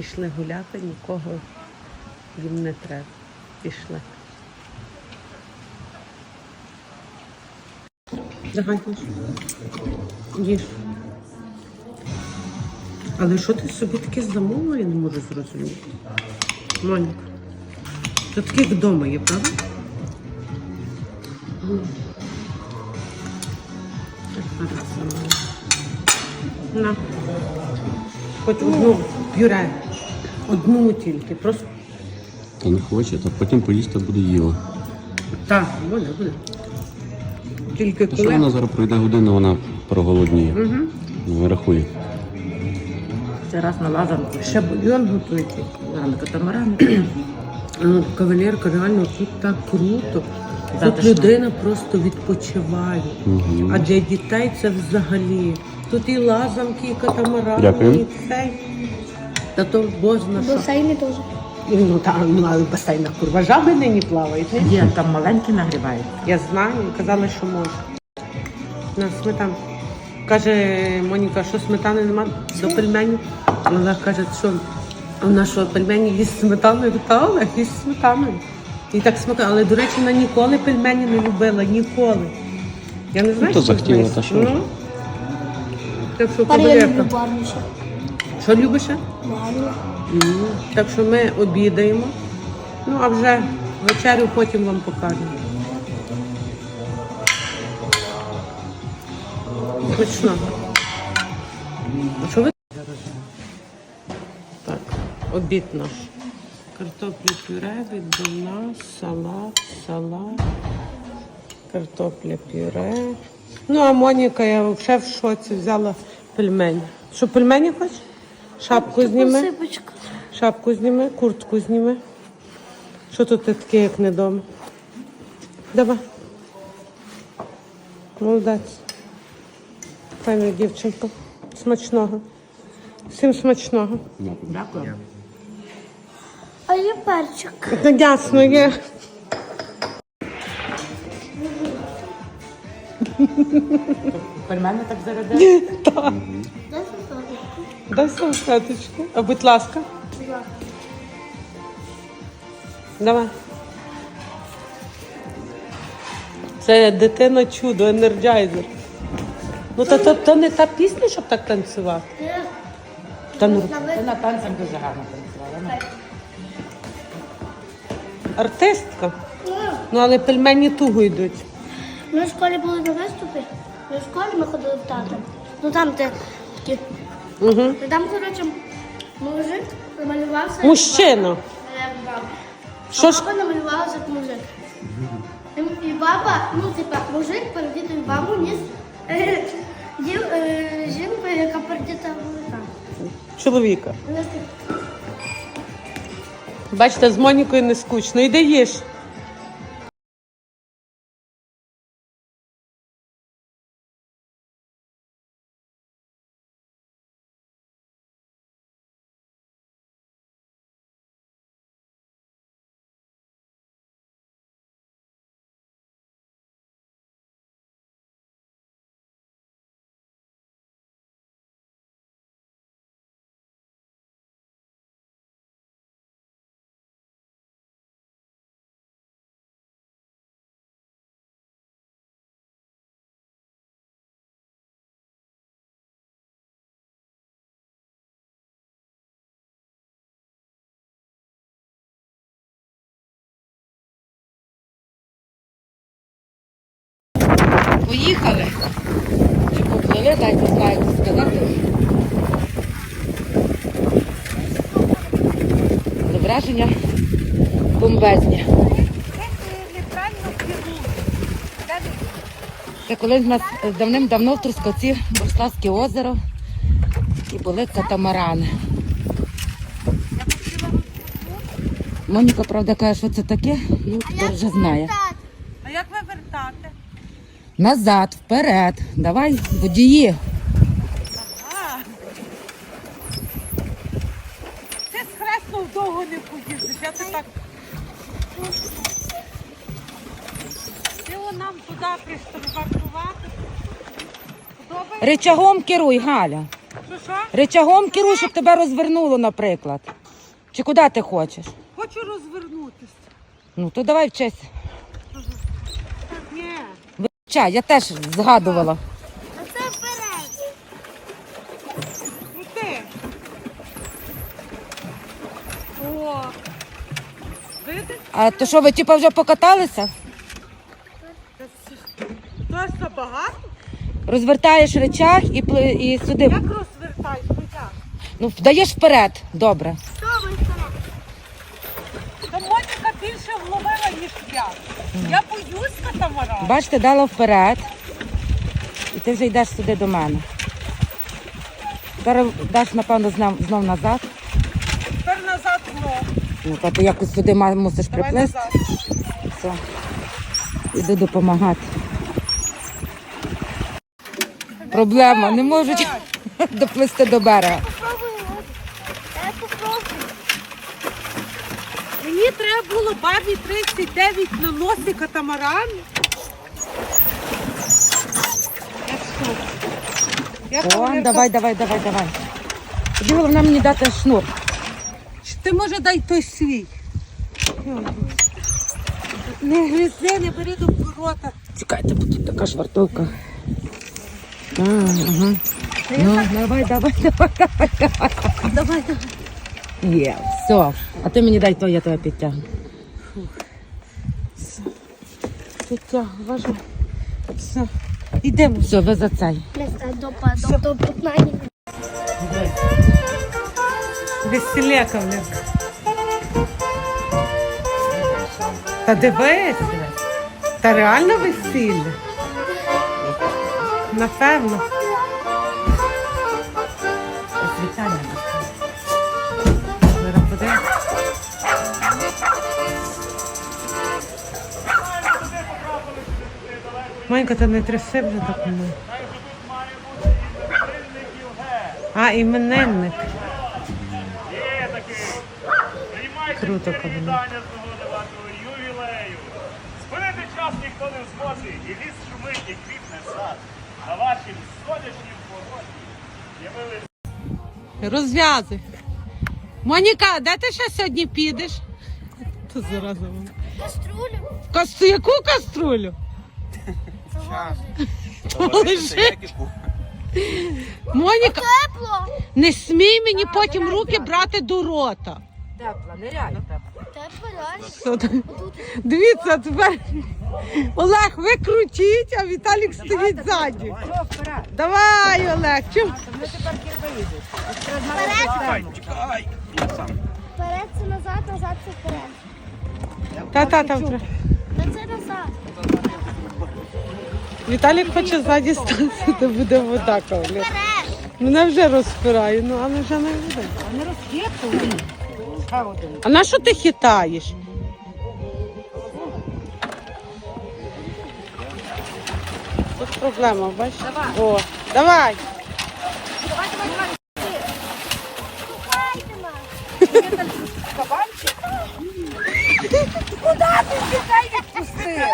Пішли гуляти, нікого їм не треба. Пішли. Давай, їж. Але що ти собі таке замовила, я не можу зрозуміти. Моніка. Це таке вдома є, правда? На. Хоч одну пюре. Одну тільки. Просто Та не хоче, та потім поїсти буде їла. так, буде, буде. Тільки Та що вона зараз пройде годину, вона проголодніє. Угу. Ну, рахує. Це раз на лазанку. Ще бульйон готуєте. Рано катамаран. Ну, кавалерка, реально тут так круто. Тут Затишно. людина просто відпочиває. Угу. А для дітей це взагалі. Тут і лазанки, і катамарани, Дякую. і все. Та то бозна що. Басейни теж. Ну там ну, але басейнах курва жаби нині плавають. не? Є, там маленькі нагрівають. Я знаю, казали, що можна. На сметану. Каже Моніка, що сметани нема до пельменів. Вона каже, що вона що пельмені їсть з сметаною, та Олег їсть сметаною. І так смакує. Але, до речі, вона ніколи пельмені не любила, ніколи. Я не знаю, то що захотіла, та що? Ну, так що Тепер я люблю ще. Що любиш? ще? Мгм. Так що ми обідаємо. Ну, а вже вечерю потім вам покажемо. Смачно. А що ви? Так, обід наш. Картопля пюре, відбивна, салат, салат, картопля пюре. Ну, а Моніка, я взагалі в шоці взяла пельмені. Що, пельмені хочеш? Шапку зніми. Посипочка. Шапку зніми, куртку зніми. Що тут ти таке, як не дома? Давай. Молодець. Файна дівчинка. Смачного. Всім смачного. Дякую. А є перчик. Та ясно є. Пельмени так заради. Так. Дай салфеточку. А будь ласка. Будь ласка. Давай. Це дитина чудо, енерджайзер. Ну, то, то, то не та пісня, щоб так танцювати. Та ну, на Ти вид- на танцях дуже гарно танцювала. ну. артистка. Ну, але пельмені туго йдуть. Ми в школі були на виступі. Ми в школі ми ходили в театр. Ну там де такі. Угу. І там, коротше, мужик намалювався. як Мужчина. баба. Баба. Що а ж? баба намалювалася як мужик. І, і баба, ну типа, мужик передітий бабу ніс е, е, жінку, яка передіта мужика. Чоловіка. Вона так, Бачите, з Монікою не скучно. Іди їж. Поїхали. Чи поплили, дайте знаю, сказати. Зображення бомбезні. Це колись у нас давним-давно в Трускавці Борславське озеро і були катамарани. Моніка, правда, каже, що це таке, ну, вже знає. А як ви вертати? Назад, вперед. Давай, водії. Ти з хресного довго не поїздиш, я ти так. Ти нам туди пришвартувати. Подобається? Ричагом керуй, Галя. Що що? Речагом керуй, щоб тебе розвернуло, наприклад. Чи куди ти хочеш? Хочу розвернутися. Ну то давай вчись. Ні. Вивчай, я теж згадувала. А це вперед. Крути. О. Видиш? А то що, ви типа вже покаталися? Просто багато. Розвертаєш речах і, пли- і сюди. Як розвертаєш хоча? Ну, вдаєш вперед. Добре. Що ви вперед? Та Моніка більше вловила, ніж я. Я боюсь катамаран. Бачите, дала вперед. І ти вже йдеш сюди до мене. Зараз даш, напевно, знов, знов назад. Тепер назад знов. Ну, та ти якось сюди мусиш Давай приплисти. назад. Все. Іду допомагати. Проблема, не можуть доплисти до берега. Попробуй. от. Я попробую. Мені треба було бабі 39 на носі катамаран. Я О, давай, давай, давай, давай. Тобі головне мені дати шнур. Чи Ти може дай той свій. Не гризи, не бери до рота. Чекайте, бо тут така швартовка. А, ага. Ну, давай, давай, давай, давай, давай. Давай, давай. Є, все. А ти мені дай то, я тебе підтягну. Тетя, важу. Все. Ідемо. Все, ви за цей. До, до потнання. Та дивись. Та реально весілля. Напевно. Вітання. Манька, та не тряси вже так мене. А, іменинник. Круто, ювілею. Спинити час ніхто не зможе, і ліс шумить, і квітне сад. На вашім сонячнім породі Розв'язуй. Моніка, де ти ще сьогодні підеш? То зараза. Каструлю. Кастру, яку каструлю? Лежи. Моніка, Тепло. не смій мені потім руки брати до рота. Тепла, нереально тепла. Тепло, реально. Що там? Дивіться, тепер Олег, ви крутіть, а Віталік стоїть ззаді. Що, вперед? Давай, Олег, чим? Ми тепер кір виїдуть. Вперед це назад, назад це вперед. Та-та, там. треба. Та це назад. Віталік хоче ззаді стати, де буде вода, кавалер. Мене вже розпирає, ну але вже не буде. А не розхитуй. А на що ти хитаєш? Тут проблема, бачиш? Давай. О, давай. Слухайте нас. Кабанчик? Куди ти дітей відпустив?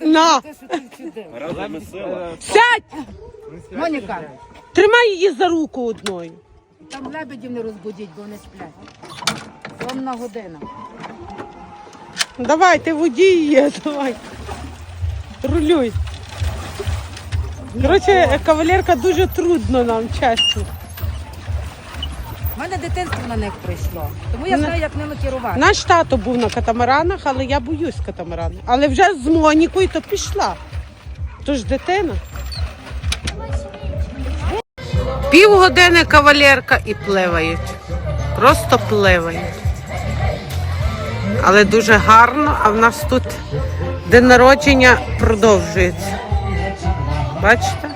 На, сядь! Моніка, Тримай її за руку одною. там лебедів не розбудіть, бо вони сплять. Сьомна година. Давай, ти водій є, давай. Рулюй. Коротше, кавалерка дуже трудно нам, чесно. У мене дитинство на них прийшло. Тому я знаю, як ними керувати. Наш тато був на катамаранах, але я боюсь катамаранів. Але вже з Монікою то пішла. Тож дитина. Півгодини кавалерка і пливають. Просто пливають. Але дуже гарно, а в нас тут день народження продовжується. Бачите?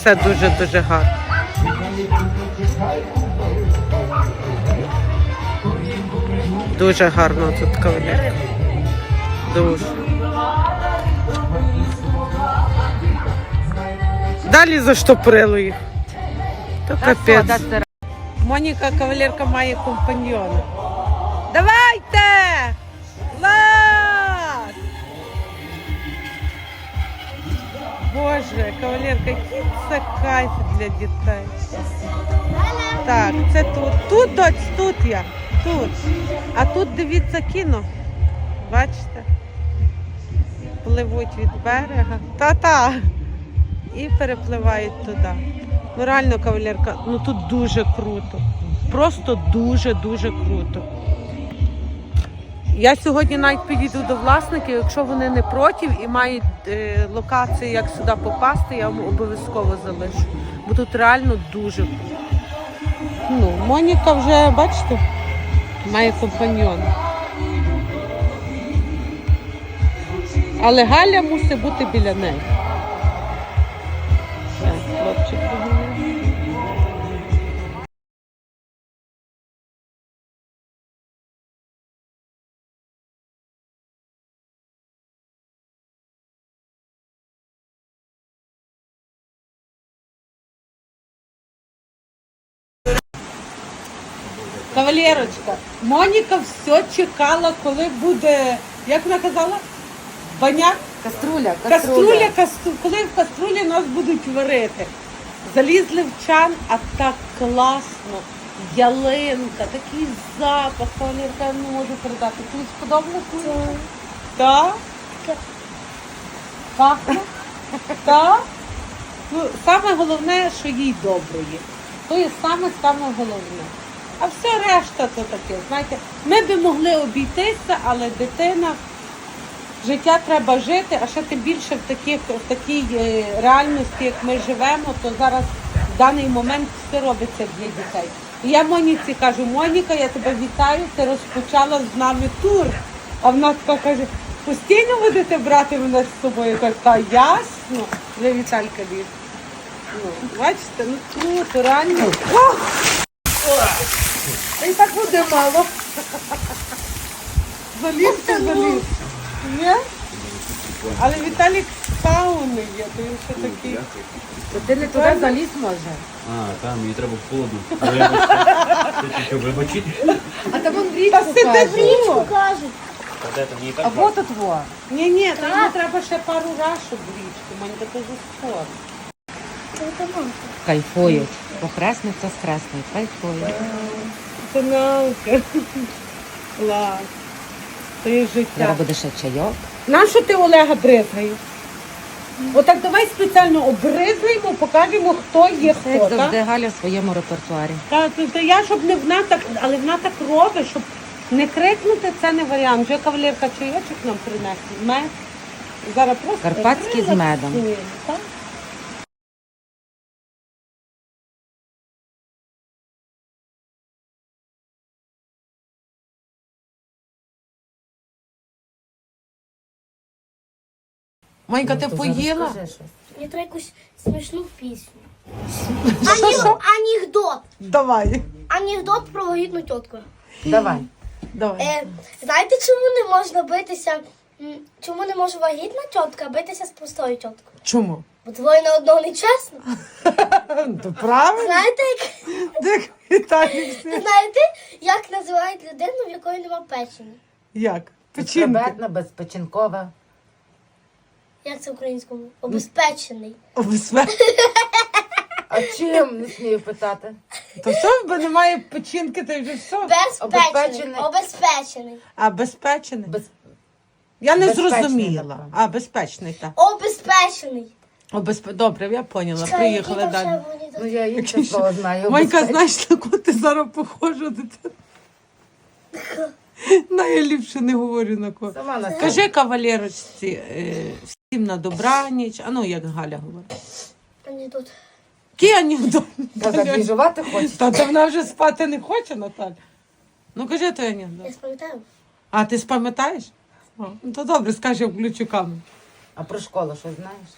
Все дуже-дуже гарно. Дуже гарно тут кавалерка. Дуже. Далі заштоприли їх. То капець. Моніка кавалерка має компаньйона. Давайте! Лад! Боже, кавалерка, який це кайф для дітей. Так, це тут. Тут, доць, тут я. Тут. А тут дивіться кіно. Бачите? Пливуть від берега. Та-та. І перепливають туди. Ну реально, кавалерка, ну тут дуже круто. Просто дуже-дуже круто. Я сьогодні навіть підійду до власників, якщо вони не проти і мають е, локації, як сюди попасти, я вам обов'язково залишу. Бо тут реально дуже круто. Ну, Моніка вже, бачите, має компаньйон. Але Галя мусить бути біля неї. Кавалерочка, Моніка все чекала, коли буде, як вона казала? Баняк? Каструля, Каструля, кастру... коли в каструлі нас будуть варити. Залізли в чан, а так класно. Ялинка, такий запах, кавалерка, я не можу передати. Тобі сподобалось? Так? Так. Пахне? Так? Ну, саме головне, що їй добре є. То є саме саме головне. А все решта то таке. Знаєте, ми би могли обійтися, але дитина життя треба жити, а ще тим більше в таких в такій е, реальності, як ми живемо, то зараз в даний момент все робиться для дітей. І я Моніці кажу, Моніка, я тебе вітаю, ти розпочала з нами тур. А вона така каже, постійно будете брати мене з собою. Я кажу, та ясно, вже Віталька. Ну, бачите, ну круто, реально. О! Та й так буде мало. Заліз ти заліз. Ні? Але Віталік сауни є, то він ще такий. Ти не туди заліз може. А, там мені треба в. Що, вибачити? А там он Та річку сиди каже. річку. Кажуть. Та де там мені А вот тут во. Ні, ні, то йому треба ще пару рашок в річку, Манька, то за спорт. Це мамка. Кайфують. Похресниця з хресною. Кайфують. Це. Клас. Це життя. Зараз буде ще чайок. Нащо ти Олега бризгаєш? Отак давай спеціально обризгаємо, покажемо, хто є Це як хто. завжди? Галя в своєму репертуарі. Та, та, та я, щоб не вона так, але вона так робить, щоб не крикнути, це не варіант. Вже кавалерка чайочок нам принесли. Мед. Зараз просто Карпатський з медом. так? Манька, ти поїла? Мені треба якусь смішну пісню. Ані- Анекдот. Давай. Анекдот про вагітну тітку. Давай. Давай. Е, знаєте, чому не можна битися? м, Чому не може вагітна тітка битися з простою тіткою? Чому? Бо двоє на одного не чесно. То правильно. Знаєте, як, Дик Віталій всі. знаєте, як називають людину, в якої нема печені? Як? Печінки. Безпечна, безпечінкова. Як це українському? Обезпечений. Обезпе- А чим не смію питати? То все, бо немає печінки, то вже все. Безпечений. Обезпечений. Обезпечений. А безпечений? Без... Я не безпечний, зрозуміла. напевно. А, безпечний, так. Обезпечений. О. Добре, я поняла. Чекай, Приїхали далі. вони тут? Ну я інше слово знаю. Манька, Безпеч- знаєш, на кого ти зараз похожа дитина? На не говорю на кого. Сама на. Кажи кавалерочці е, всім на добраніч. А ну, як Галя говорить. Тут. Який анекдот? Та забіжувати хочеш? Та то вона вже спати не хоче, Наталя. Ну кажи той анекдот. Я спам'ятаю. А ти спам'ятаєш? О, ну то добре, скажи, я включу камеру. А про школу що знаєш?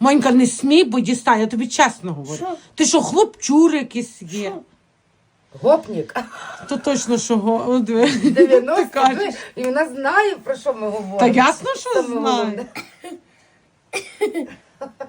Монька, не смій, бо дістань, я тобі чесно говорю. Що? Ти що, хлопчур якийсь є? Гопнік. То точно, що го... О, диви. Ти 90 кажеш. і вона знає, про що ми говоримо. Та ясно, що Саме знає. головне.